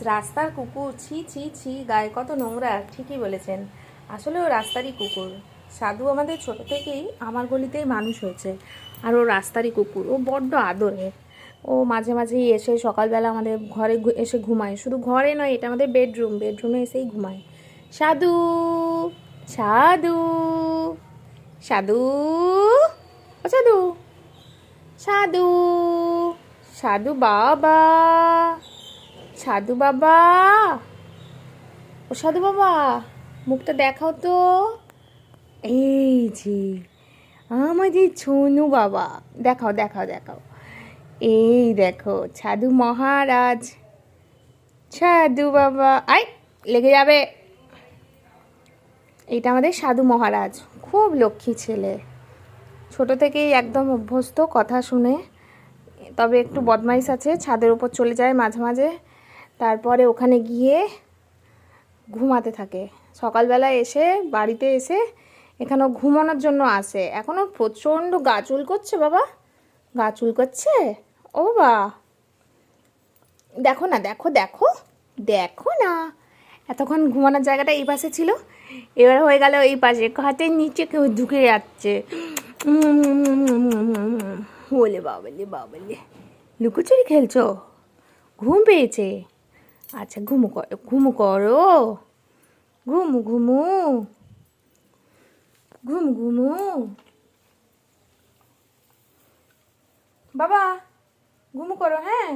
রাস্তার কুকুর, ছি ছি ছি, গায়ে কত নোংরা, ঠিকই বলেছেন। আসলে ও রাস্তারই কুকুর। সাধু আমাদের ছোট থেকেই আমার গলিতেই মানুষ হয়েছে। আর ও রাস্তারই কুকুর। ও বড্ড আদরের। ও মাঝে মাঝেই এসে সকালবেলা আমাদের ঘরে এসে ঘুমায়। শুধু ঘরে নয়, এটা আমাদের বেডরুম। বেডরুমে এসেই ঘুমায়। সাধু! সাধু! সাধু! ও সাধু! সাধু! সাধু বাবা! সাধু বাবা। ও সাধু বাবা, মুখটা দেখাও তো। এই যে আমাদের ছনু বাবা। দেখাও দেখাও দেখাও। এই দেখো, সাধু মহারাজ। সাধু বাবা আই লেগে যাবে। এইটা আমাদের সাধু মহারাজ, খুব লক্ষ্মী ছেলে। ছোট থেকেই একদম অভ্যস্ত, কথা শুনে। তবে একটু বদমাইশ আছে, ছাদের উপর চলে যায় মাঝে মাঝে। তারপরে ওখানে গিয়ে ঘুমাতে থাকে। সকালবেলা এসে বাড়িতে এসে এখানেও ঘুমানোর জন্য আসে। এখনও প্রচণ্ড গা চুল করছে বাবা। গা চুল করছে? ও বা দেখো না, দেখো দেখো দেখো না। এতক্ষণ ঘুমানোর জায়গাটা এই পাশে ছিল। এবার হয়ে গেল এই পাশে। হাতের নিচে কেউ ঢুকে যাচ্ছে। বলে বাবলে বাবলে। লুকোচুরি খেলছো? ঘুম পেয়েছে? আচ্ছা ঘুমু করো ঘুমু করো। ঘুমু ঘুমু। ঘুম ঘুমু। বাবা ঘুমু করো হ্যাঁ?